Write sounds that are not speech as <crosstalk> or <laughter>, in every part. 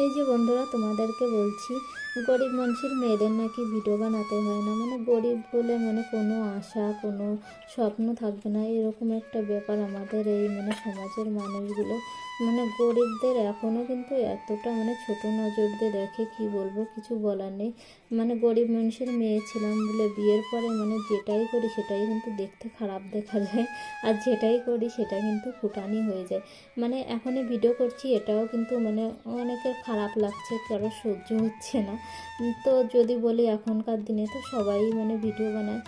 এই যে বন্ধুরা তোমাদেরকে বলছি, গরিব মানুষের মেয়েদের নাকি ভিডিও বানাতে হয় না। মানে গরিব বলে মানে কোনো আশা, কোনো স্বপ্ন থাকবে না। এরকম একটা ব্যাপার আমাদের এই মানে সমাজের মানুষগুলো মানে গরিবদের এখনও কিন্তু এতটা মানে ছোট নজর দিয়ে দেখে কি বলব, কিছু বলার নেই। মানে গরিব মানুষের মেয়ে ছিলাম বলে বিয়ের পরে মানে যেটাই করি সেটাই কিন্তু দেখতে খারাপ দেখা যায়। আর যেটাই করি সেটা কিন্তু ফুটানি হয়ে যায়। মানে এখন ভিডিও করছি, এটাও কিন্তু মানে অনেকের খারাপ লাগছে, কারও সহ্য হচ্ছে না। তো যদি বলি এখনকার দিনে তো সবাই মানে ভিডিও বানায়।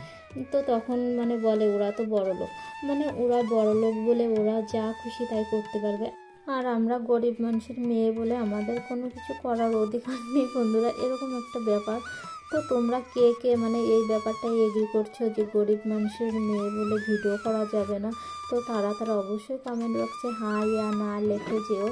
তো তখন মানে বলে ওরা তো বড় লোক মানে ওরা বড় লোক বলে ওরা যা খুশি তাই করতে পারবে। আর আমরা গরিব মানুষের মেয়ে বলে আমাদের কোনো কিছু করার অধিকার নেই বন্ধুরা, এরকম একটা ব্যাপার। তো তোমরা কে কে মানে এই ব্যাপারটাই এগ্রি করছ যে গরিব মানুষের মেয়ে বলে ভিডিও করা যাবে না? তো তারা তারা অবশ্যই কমেন্ট বক্সে হ্যাঁ ইয়া না লেখে যেও।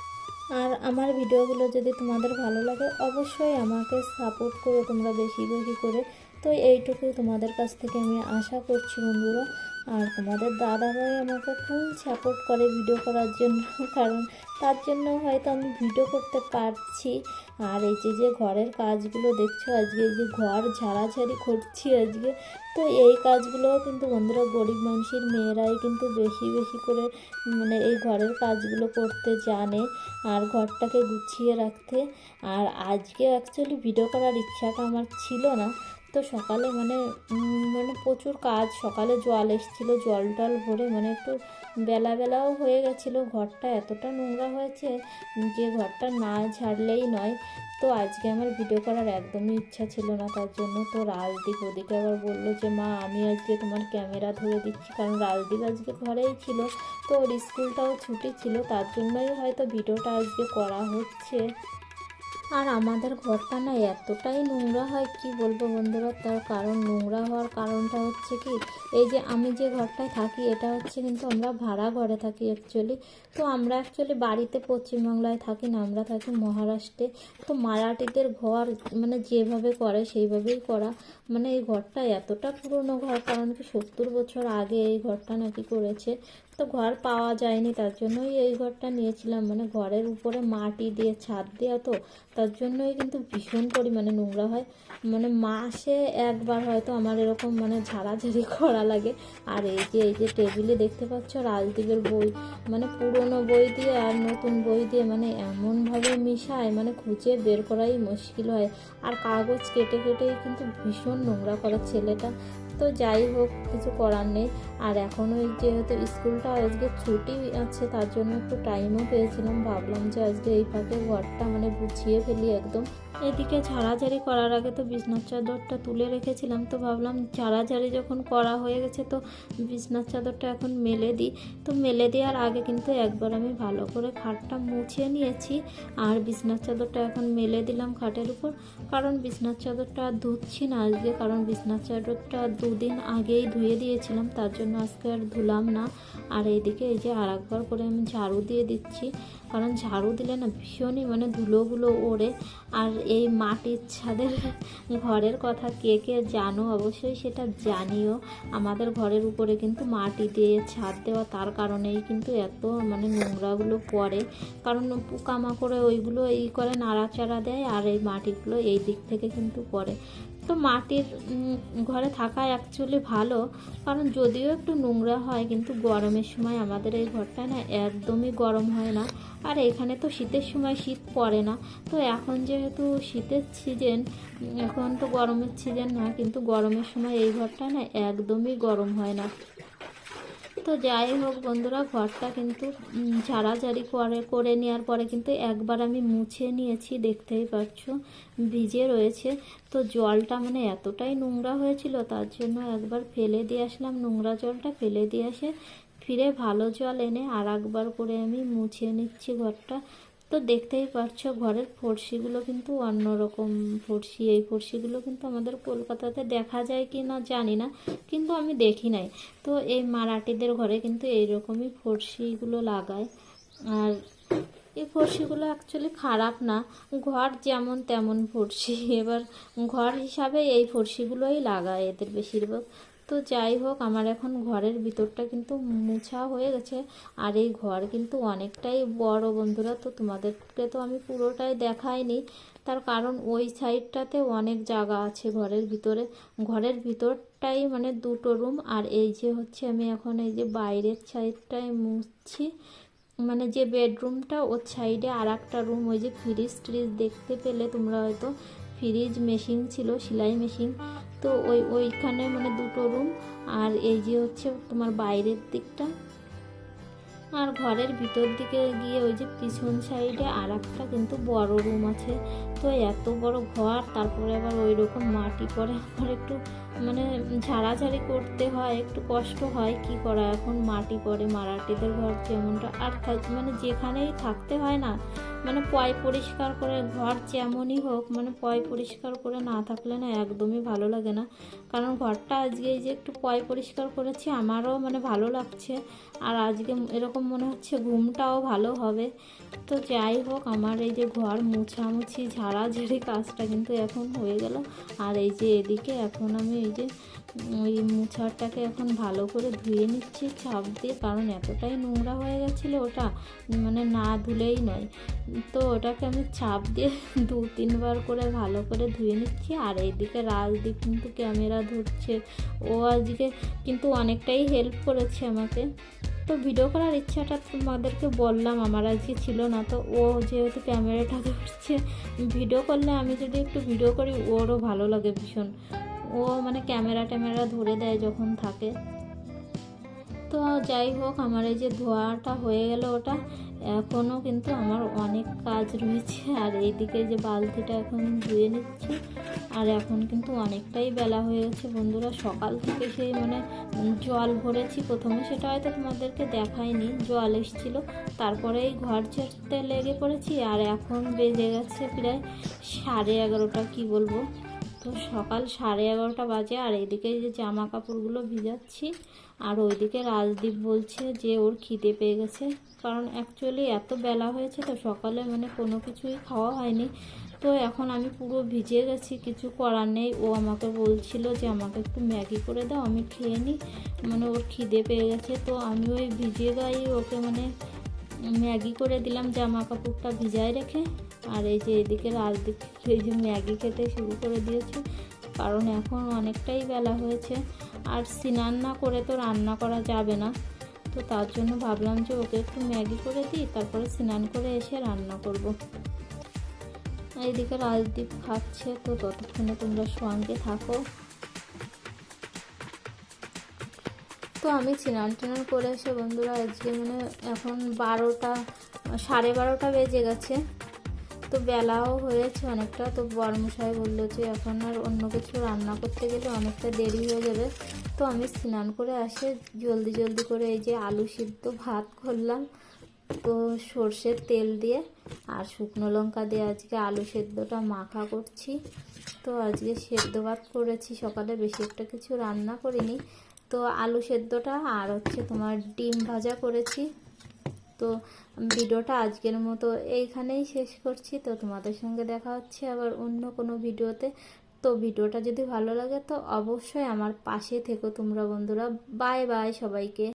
আর আমার ভিডিওগুলো যদি তোমাদের ভালো লাগে, অবশ্যই আমাকে সাপোর্ট করো তোমরা বেশি বেশি করে। তো এইটুকুই তোমাদের কাছ থেকে আমি আশা করছি বন্ধুরা। আর তোমাদের দাদাভাই আমাকে ফুল সাপোর্ট করে ভিডিও করার জন্য, <laughs> কারণ তার জন্য হয়তো আমি ভিডিও করতে পারছি। আর এই যে যে ঘরের কাজগুলো দেখছ আজকে যে ঘর ঝাড়াঝাড়ি করছি আজকে, তো এই কাজগুলোও কিন্তু বন্ধুরা গরিব মানুষের মেয়েরাই কিন্তু বেশি বেশি করে মানে এই ঘরের কাজগুলো করতে জানে, আর ঘরটাকে গুছিয়ে রাখতে। আর আজকে অ্যাকচুয়ালি ভিডিও করার ইচ্ছাটা আমার ছিল না তো সকালে মানে মানে প্রচুর কাজ। সকালে জল এসেছিল, জল টল ভরে মানে একটু বেলা বেলাও হয়ে গেছিল। ঘরটা এতটা নোংরা হয়েছে যে ঘরটা না ঝাড়লেই নয়। তো আজকে আমার ভিডিও করার একদমই ইচ্ছা ছিল না তার জন্য। তো রাজদীপ ওদিকে আবার বলল যে, মা, আমি আজকে তোমার ক্যামেরা ধরে দিচ্ছি। কারণ রাজদীপ আজকে ঘরেই ছিল। তো ওর স্কুলটাও ছুটি ছিল, তার জন্যই হয়তো ভিডিওটা আজকে করা হচ্ছে। আর আমাদের ঘরটা না এতটাই নোংরা হয়, কি বলব বন্ধুরা? তার কারণ নোংরা হওয়ার কারণটা হচ্ছে কি, এই যে আমি যে ঘরটায় থাকি, এটা হচ্ছে কিন্তু আমরা ভাড়া ঘরে থাকি অ্যাকচুয়ালি তো আমরা অ্যাকচুয়ালি বাড়িতে পশ্চিমবাংলায় থাকি না, আমরা থাকি মহারাষ্ট্রে। তো মারাঠিদের ঘর মানে যেভাবে করে সেইভাবেই করা। মানে এই ঘরটা এতটা পুরনো ঘর, কারণ কি সত্তর বছর আগে এই ঘরটা নাকি করেছে। তো ঘর পাওয়া যায়নি, তার জন্যই এই ঘরটা নিয়েছিলাম। মানে ঘরের উপরে মাটি দিয়ে, ছাদ দেওয়া তো, তার জন্যই কিন্তু ভীষণ পরিমাণে নোংরা হয়। মানে মাসে একবার হয়তো আমার এরকম মানে ঝাড়াঝাড়ি <laughs> করা লাগে। আর এই যে এই যে টেবিলে দেখতে পাচ্ছ, রাজদীপের বই মানে পুরনো বই দিয়ে আর নতুন বই দিয়ে মানে এমনভাবে মিশায় মানে খুঁজে বের করাই মুশকিল হয়। আর কাগজ কেটে, কেটেই কিন্তু ভীষণ নোংরা করে ছেলেটা। তো যাই হোক, কিছু করার নেই। আর এখন ওই যেহেতু স্কুলটা আজকে ছুটি আছে, তার জন্য একটু টাইমও পেয়েছিলাম। ভাবলাম যে আজকে এই ফাঁকে ঘরটা মানে গুছিয়ে ফেলি একদম। এদিকে ঝাড়াঝাড়ি করার আগে তো বিছনার চাদরটা তুলে রেখেছিলাম, তো ভাবলাম ঝাড়াঝাড়ি যখন করা হয়ে গেছে তো বিছনার চাদরটা এখন মেলে দিই। তো মেলে দেওয়ার আগে কিন্তু একবার আমি ভালো করে খাটটা মুছে নিয়েছি। আর বিছনার চাদরটা এখন মেলে দিলাম খাটের উপর। কারণ বিছনার চাদরটা আর ধুচ্ছি না আজকে, কারণ বিছনার চাদরটা দুদিন আগেই ধুয়ে দিয়েছিলাম, তার জন্য আজকে আর ধুলাম না। আর এইদিকে এই যে আর একবার করে আমি ঝাড়ু দিয়ে দিচ্ছি। কারণ ঝাড়ু দিলে না ভীষণই মানে ধুলোগুলো ওড়ে। আর এই মাটির ছাদের ঘরের কথা কে কে জানো? অবশ্যই সেটা জানিও। আমাদের ঘরের উপরে কিন্তু মাটি দিয়ে ছাদ দেওয়া তার কারণেই কিন্তু এত মানে নোংরাগুলো পড়ে। কারণ পোকামাকড়ে ওইগুলো এই করে নাড়াচাড়া দেয় আর এই মাটিগুলো এই দিক থেকে কিন্তু পড়ে। তো মাটির ঘরে থাকা অ্যাকচুয়ালি ভালো। কারণ যদিও একটু নোংরা হয়, কিন্তু গরমের সময় আমাদের এই ঘরটা না একদমই গরম হয় না। আর এখানে তো শীতের সময় শীত পড়ে না। তো এখন যেহেতু শীতের সিজন এখন তো গরমের সিজন না, কিন্তু গরমের সময় এই ঘরটা না একদমই গরম হয় না। তো যাই হোক বন্ধুরা, ঘরটা কিন্তু ঝাড়াঝাড়ি করে করে নেওয়ার পরে কিন্তু একবার আমি মুছে নিয়েছি, দেখতেই পাচ্ছ, ভিজে রয়েছে। তো জলটা মানে এতটাই নোংরা হয়েছিল, তার জন্য একবার ফেলে দিয়ে আসলাম। নোংরা জলটা ফেলে দিয়ে আসে ফিরে ভালো জল এনে আর একবার করে আমি মুছে নিচ্ছি ঘরটা। তো দেখতেই পারছ, ঘরের ফর্সিগুলো কিন্তু অন্যরকম ফর্সি। এই ফর্সিগুলো কিন্তু আমাদের কলকাতাতে দেখা যায় কি না জানি না, কিন্তু আমি দেখি নাই। তো এই মারাঠিদের ঘরে কিন্তু এইরকমই ফর্সিগুলো লাগায়। আর এই ফর্সিগুলো অ্যাকচুয়ালি খারাপ না, ঘর যেমন তেমন ফর্সি। এবার ঘর হিসাবে এই ফর্সিগুলোই লাগায় এদের বেশিরভাগ। তো যাই হোক, আমার এখন ঘরের ভিতরটা কিন্তু মুছা হয়ে গেছে। আর এই ঘর কিন্তু অনেকটাই বড় বন্ধুরা, তো তোমাদেরকে তো আমি পুরোটাই দেখাইনি। তার কারণ ওই সাইডটাতে অনেক জায়গা আছে ঘরের ভিতরে। ঘরের ভিতরটাই মানে দুটো রুম, আর এই যে হচ্ছে আমি এখন এই যে বাইরের সাইডটাই মুছছি। মানে যে বেডরুমটা, ওর সাইডে আর একটা রুম, ওই যে ফ্রিজ ট্রিজ দেখতে পেলে তোমরা হয়তো। ফ্রিজ মেশিন ছিল, সেলাই মেশিন। তো ওই, ওইখানে মানে দুটো রুম আর এই যে হচ্ছে তোমার বাইরের দিকটা। আর ঘরের ভিতর দিকে গিয়ে ওই যে পিছন সাইডে আর একটা কিন্তু বড় রুম আছে। তো এত বড় ঘর, তারপরে আবার ওই রকম মাটি পরে আমার একটু মানে ঝাড়াঝাড়ি করতে হয়, একটু কষ্ট হয়, কি করা? এখন মাটি পড়ে, মারাঠিদের ঘর যেমনটা। আর মানে যেখানেই থাকতে হয় না মানে পয় পরিষ্কার করে ঘর যেমনই হোক মানে পয় পরিষ্কার করে না থাকলে না একদমই ভালো লাগে না। কারণ ঘরটা আজকে এই যে একটু পয় পরিষ্কার করেছি, আমারও মানে ভালো লাগছে। আর আজকে এরকম মনে হচ্ছে ঘুমটাও ভালো হবে। তো যাই হোক, আমার এই যে ঘর মুছামুছি, ঝাড়াঝাড়ি কাজটা কিন্তু এখন হয়ে গেল। আর এই যে এদিকে এখন আমি এই যে ওই মুছারটাকে এখন ভালো করে ধুয়ে নিচ্ছি, ছাপ দিয়ে। কারণ এতটাই নোংরা হয়ে গেছিল ওটা মানে না ধুলেই নয়। তো ওটাকে আমি ছাপ দিয়ে <laughs> দু তিনবার করে ভালো করে ধুয়ে নিচ্ছি। আর এইদিকে রাজদীপ কিন্তু ক্যামেরা ধরছে। ও আজকে কিন্তু অনেকটাই হেল্প করেছে আমাকে। তো ভিডিও করার ইচ্ছাটা তোমাদেরকে বললাম, আমার আজকে ছিল না। তো ও যেহেতু ক্যামেরাটা <laughs> ধরছে ভিডিও করলে আমি যদি একটু ভিডিও করি, ওরও ভালো লাগে ভীষণ। ও মানে ক্যামেরা ট্যামেরা ধরে দেয় যখন থাকে। তো যাই হোক, আমার এই যে ধোয়াটা হয়ে গেল ওটা। এখনও কিন্তু আমার অনেক কাজ রয়েছে। আর এইদিকে যে বালতিটা এখন ধুয়ে নিচ্ছি, আর এখন কিন্তু অনেকটাই বেলা হয়ে গেছে। বন্ধুরা, সকাল থেকে সেই মানে জল ভরেছি প্রথমে, সেটা হয়তো তোমাদেরকে দেখাইনি। জল এসেছিল তারপরে এই ঘর ছেড়তে লেগে পড়েছি, আর এখন বেজে গেছে প্রায় সাড়ে এগারোটা, কি বলব? তো সকাল সাড়ে এগারোটা বাজে, আর এইদিকে যে জামা কাপড়গুলো ভিজাচ্ছি, আর ওইদিকে রাজদীপ বলছে যে ওর খিদে পেয়ে গেছে। কারণ অ্যাকচুয়ালি এত বেলা হয়েছে তো সকালে মানে কোনো কিছুই খাওয়া হয়নি। তো এখন আমি পুরো ভিজে গেছি, কিছু করার নেই। ও আমাকে বলছিল যে, আমাকে একটু ম্যাগি করে দাও, আমি খেয়ে নিই। মানে ওর খিদে পেয়ে গেছে। তো আমি ওই ভিজে গায়ে ওকে মানে ম্যাগি করে দিলাম জামা কাপড়টা ভিজায় রেখে। আর এই যে এদিকে রাজদীপ <laughs> এই যে ম্যাগি খেতে শুরু করে দিয়েছে। কারণ এখন অনেকটাই বেলা হয়েছে। আর স্নান না করে তো রান্না করা যাবে না। তো তার জন্য ভাবলাম যে ওকে একটু ম্যাগি করে দিই, তারপরে স্নান করে এসে রান্না করব। এইদিকে রাজদীপ খাচ্ছে, তো ততক্ষণে তোমরা সঙ্গে থাকো। তো আমি স্নান টান করে এসে বন্ধুরা, আজকে মানে এখন বারোটা, সাড়ে বারোটা বেজে গেছে। তো বেলাও হয়েছে অনেকটা, তো বরমশাই বলল যে এখন আর অন্য কিছু রান্না করতে গেলে অনেকটা দেরি হয়ে যাবে। তো আমি স্নান করে আসে, জলদি জলদি করে এই যে আলু সিদ্ধ ভাত করলাম, তো সর্ষের তেল দিয়ে আর শুকনো লঙ্কা দিয়ে আজকে আলু সেদ্ধটা মাখা করছি। তো আজকে সেদ্ধ ভাত করেছি, সকালে বেশি একটা কিছু রান্না করিনি। তো আলু সেদ্ধটা আর হচ্ছে তোমার ডিম ভাজা করেছি। তো ভিডিওটা আজকের মতো এইখানেই শেষ করছি। তো তোমাদের সঙ্গে দেখা হচ্ছে আবার অন্য কোনো ভিডিওতে। তো ভিডিওটা যদি ভালো লাগে, তো অবশ্যই আমার পাশে থেকো তোমরা বন্ধুরা। বাই বাই সবাইকে।